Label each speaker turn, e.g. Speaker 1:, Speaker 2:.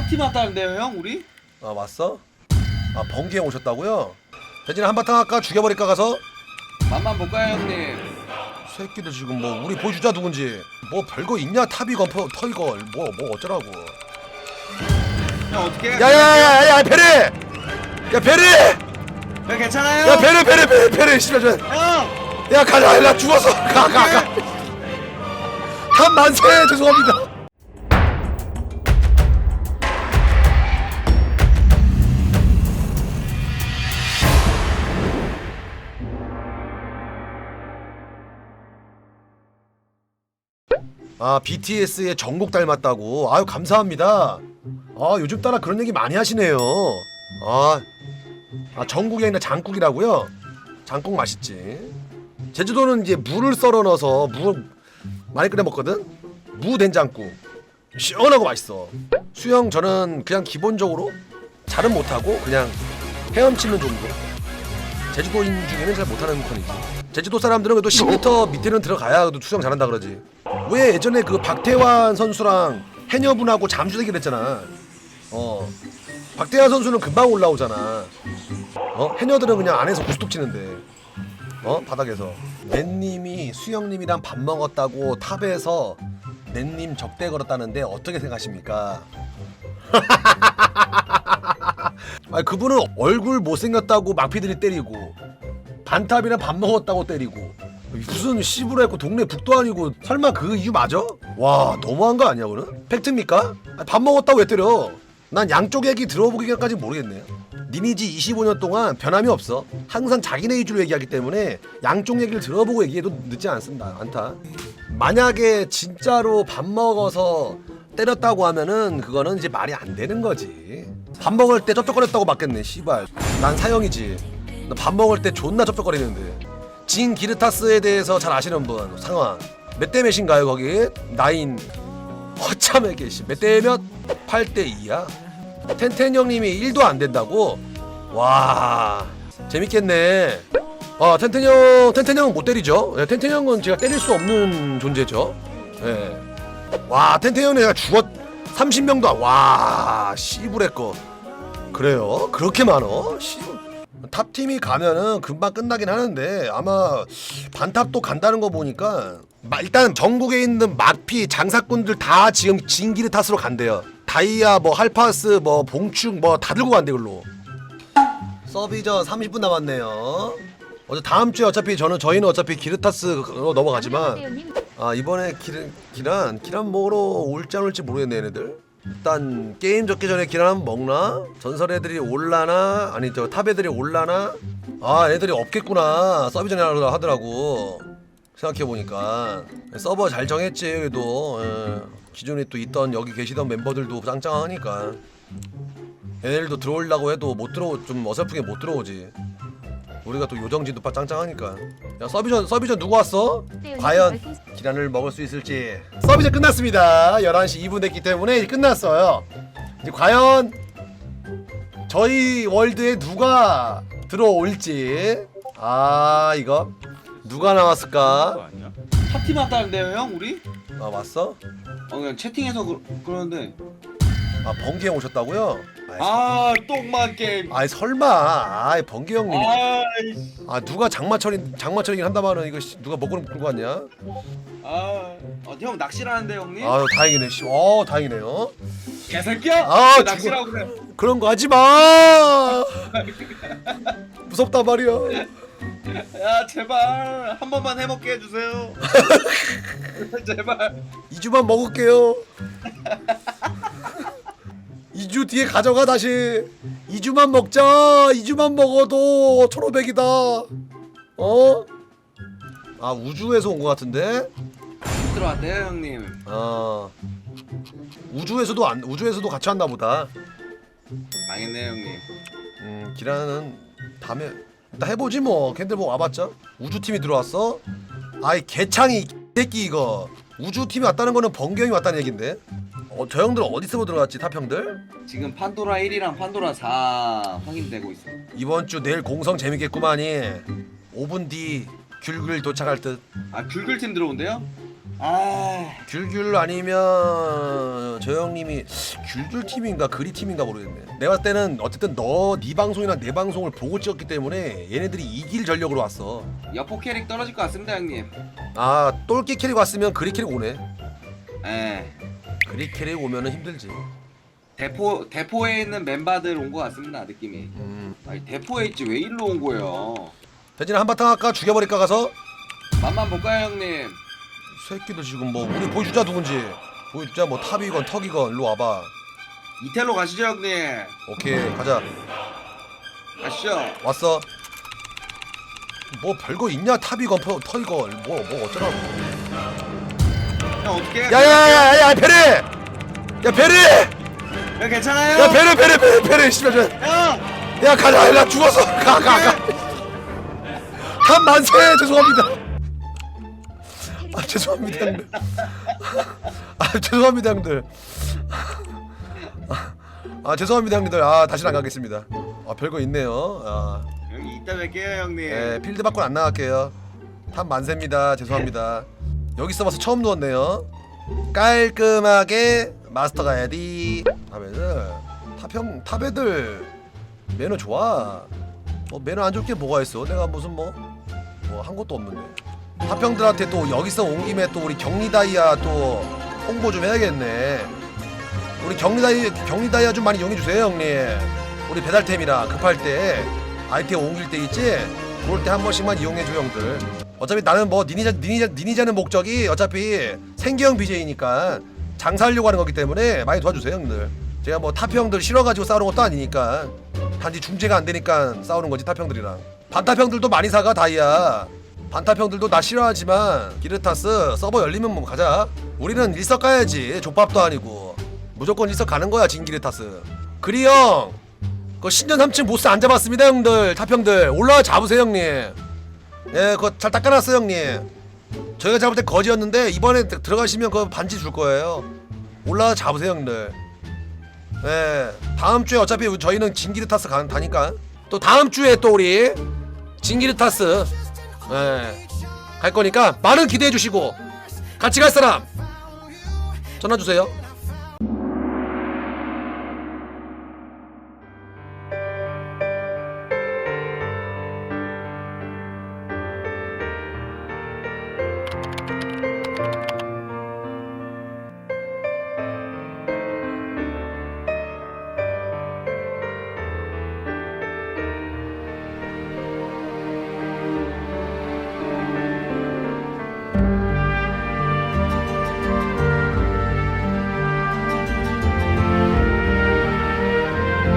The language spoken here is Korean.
Speaker 1: 파티 왔다는데요 형 우리?
Speaker 2: 아 왔어? 아 번개형 오셨다고요? 대진아 한바탕 할까? 죽여버릴까 가서?
Speaker 1: 맛만 볼까요 형님?
Speaker 2: 새끼들 지금 뭐 우리 보여주자 누군지 뭐 별거 있냐 탑이 건 퍼 터이걸 뭐뭐 어쩌라고
Speaker 1: 형 어떻게?
Speaker 2: 야야야야야 베리 야 베리
Speaker 1: 형 괜찮아요?
Speaker 2: 야 베리 베리 베리 베리 씨발 좀-
Speaker 1: 형!
Speaker 2: 야 가자 나 죽었어 가 가가 한 만세 죄송합니다 아 BTS의 정국 닮았다고 아유 감사합니다 아 요즘 따라 그런 얘기 많이 하시네요 아, 아 정국이 아니라 장국이라고요 장국 맛있지 제주도는 이제 무를 썰어 넣어서 무 많이 끓여 먹거든. 무 된장국 시원하고 맛있어. 수영 저는 그냥 기본적으로 잘은 못하고 그냥 헤엄치는 정도. 제주도인 중에는 잘 못하는 편이지. 제주도 사람들은 그래도 10m 밑에는 들어가야 그래도 수영 잘한다 그러지. 왜 예전에 그 박태환 선수랑 해녀분하고 잠수 대결 했잖아. 어. 박태환 선수는 금방 올라오잖아. 어? 해녀들은 그냥 안에서 고스톱 치는데. 어 바닥에서 넷님이 수영님이랑 밥 먹었다고 탑에서 넷님 적대 걸었다는데 어떻게 생각하십니까? 아 그분은 얼굴 못생겼다고 막피들이 때리고 반탑이랑 밥 먹었다고 때리고 무슨 씨부라 했고 동네 북도 아니고 설마 그 이유 맞아? 와 너무한 거 아니야 그는? 팩트입니까? 밥 먹었다고 왜 때려? 난 양쪽 얘기 들어보기까지 모르겠네요. 리니지 25년 동안 변함이 없어. 항상 자기네 위주로 얘기하기 때문에 양쪽 얘기를 들어보고 얘기해도 늦지 않습니다. 않다. 만약에 진짜로 밥 먹어서 때렸다고 하면은 그거는 이제 말이 안 되는 거지. 밥 먹을 때 쩝쩝거렸다고 맞겠네. 씨발. 난 사형이지. 나 밥 먹을 때 존나 쩝쩝거리는데. 진 기르타스에 대해서 잘 아시는 분 상황. 몇 대 몇인가요 거기? 나인. 허참해 계시. 몇 대 몇? 8대 2야. 텐텐 형님이 1도 안 된다고? 와 재밌겠네. 아 텐텐 형 텐텐 형은 못 때리죠. 네, 텐텐 형은 제가 때릴 수 없는 존재죠. 예. 와 텐텐 형 내가 죽었 30명도 안- 와 씨부레 거 그래요? 그렇게 많어? 씨. 탑 팀이 가면은 금방 끝나긴 하는데 아마 반탑도 간다는 거 보니까 마- 일단 전국에 있는 마피 장사꾼들 다 지금 진기르 탓으로 간대요. 다이아 뭐 할파스 뭐 봉축 뭐 다 들고 간대 글로. 서비전 30분 남았네요. 어제 다음 주에 어차피 저는 저희는 어차피 기르타스로 넘어가지만 아 이번에 길, 기란 기란 먹으러 올지 안 올지 모르겠네 얘네들 일단 게임 적기 전에 기란 먹나? 전설 애들이 올라나? 아니 저 탑 애들이 올라나? 아 애들이 없겠구나 서비 전에 하더라- 하더라고 생각해보니까 서버 잘 정했지 그래도 예. 기존에 또 있던 여기 계시던 멤버들도 짱짱하니까 얘네들도 들어오려고 해도 못 들어 좀 어설프게 못 들어오지 우리가 또 요정진도 빠 짱짱하니까. 야 서비전 서비전 누구 왔어? 과연 기란을 먹을 수 있을지. 서비스 끝났습니다. 11시 2분 됐기 때문에 이제 끝났어요. 이제 과연 저희 월드에 누가 들어올지. 아 이거 누가 나왔을까?
Speaker 1: 파티 왔다는데요 형 우리?
Speaker 2: 아 왔어?
Speaker 1: 어 그냥 채팅해서 그, 그러는데
Speaker 2: 아 번개 형 오셨다고요? 아이,
Speaker 1: 아 똥만 게임
Speaker 2: 아이 설마 아이 번개 형님
Speaker 1: 아이씨
Speaker 2: 아 누가 장마철인 장마철이긴 한다마는 이거 씨, 누가 먹으러 끌고 왔냐?
Speaker 1: 아형 낚시를 하는데 형님?
Speaker 2: 아 다행이네 씨. 어 다행이네요.
Speaker 1: 개새끼야?
Speaker 2: 아,
Speaker 1: 왜 낚시라고 그래
Speaker 2: 그런 거 하지 마. 무섭단 말이야.
Speaker 1: 야 제발 한 번만 해먹게 해주세요 제발
Speaker 2: 2주만 먹을게요. 2주 뒤에 가져가 다시. 2주만 먹자. 2주만 먹어도 1,500이다. 어? 아 우주에서 온 것 같은데?
Speaker 1: 들어왔대요 형님
Speaker 2: 아 우주에서도 안 우주에서도 같이 왔나 보다.
Speaker 1: 망했네 형님
Speaker 2: 음 기라는 다음에 나 해보지 뭐 걔들 뭐 와봤자 우주팀이 들어왔어? 아이 개창이 이 새끼 이거 우주팀이 왔다는 거는 번경이 왔다는 얘긴데 어, 저 형들 어디서 들어갔지 탑형들?
Speaker 1: 지금 판도라 1이랑 판도라 4 확인되고 있어
Speaker 2: 이번 주 내일 공성 재밌겠구만이 5분 뒤 귤귤 도착할 듯
Speaker 1: 아 귤글팀 들어온대요? 아
Speaker 2: 귤귤 아니면 저 형님이 귤귤 팀인가 그리 팀인가 모르겠네. 내가 봤을 때는 어쨌든 너 네 방송이나 내 방송을 보고 찍었기 때문에 얘네들이 이길 전력으로 왔어.
Speaker 1: 여포 캐릭 떨어질 것 같습니다 형님
Speaker 2: 아 똘끼 캐릭 왔으면 그리 캐릭 오네.
Speaker 1: 예
Speaker 2: 그리 캐릭 오면은 힘들지.
Speaker 1: 대포 대포에 있는 멤버들 온 것 같습니다 느낌이
Speaker 2: 음.
Speaker 1: 아니 대포에 있지 왜 일로 온 거예요
Speaker 2: 대진아 한바탕 할까 죽여버릴까 가서
Speaker 1: 맛만 볼까요 형님
Speaker 2: 새끼들 지금 뭐 우리 보여주자 누군지 보여주자 뭐 탑이건 턱이건 일로 와봐.
Speaker 1: 이텔로 가시죠 형님
Speaker 2: 오케이 가자.
Speaker 1: 가시죠
Speaker 2: 왔어. 뭐 별거 있냐 탑이건 퍼- 턱이건 뭐 뭐 어쩌라고.
Speaker 1: 형 어떻게
Speaker 2: 야야야야 베리! 야 베리!
Speaker 1: 형 괜찮아요?
Speaker 2: 야 베리 베리 베리 베리 씨발 저-! 야 가자 나 죽었어 가가 가. 한 만세 죄송합니다. 아 죄송합니다 형들. 아 죄송합니다 형들. 아, 아 죄송합니다 형들. 아 다시는 안 가겠습니다. 아 별거 있네요. 아
Speaker 1: 여기 이따 뵐게요 형님
Speaker 2: 예, 필드 밖으로 안 나갈게요. 탑 만세입니다. 죄송합니다. 여기 있어봐서 처음 누웠네요. 깔끔하게 마스터 가야지. 탑애들 탑형 탑애들 매너 좋아. 뭐 매너 안 좋을 게 뭐가 있어? 내가 무슨 뭐 뭐 한 것도 없는데. 탑형들한테 또 여기서 온 김에 또 우리 경리다이아 또 홍보 좀 해야겠네. 우리 경리다이 경리다이아 좀 많이 이용해 주세요, 형님. 우리 배달템이라 급할 때 아이템 옮길 때 있지? 그럴 때 한 번씩만 이용해 줘 형들. 어차피 나는 뭐 니니자 니니자 니니자는 목적이 어차피 생계형 BJ니까 장사하려고 하는 거기 때문에 많이 도와주세요 형들. 제가 뭐 탑형들 실어가지고 싸우는 것도 아니니까 단지 중재가 안 되니까 싸우는 거지 탑형들이랑. 반탑형들도 많이 사가 다이아. 반탑형들도 나 싫어하지만 기르타스 서버 열리면 뭐 가자. 우리는 일석 가야지 족밥도 아니고 무조건 일석 가는 거야 진기르타스. 그리 형. 그 신전 3층 보스 안 잡았습니다 형들 탑형들 올라와 잡으세요 형님 예 그거 잘 닦아놨어요 형님. 저희가 잡을 때 거지였는데 이번에 드- 들어가시면 그 반지 줄 거예요. 올라와 잡으세요 형들. 예 다음 주에 어차피 저희는 진기르타스 가, 다니까. 또 다음 주에 또 우리 진기르타스 예 갈 거니까 많은 기대해 주시고 같이 갈 사람 전화 주세요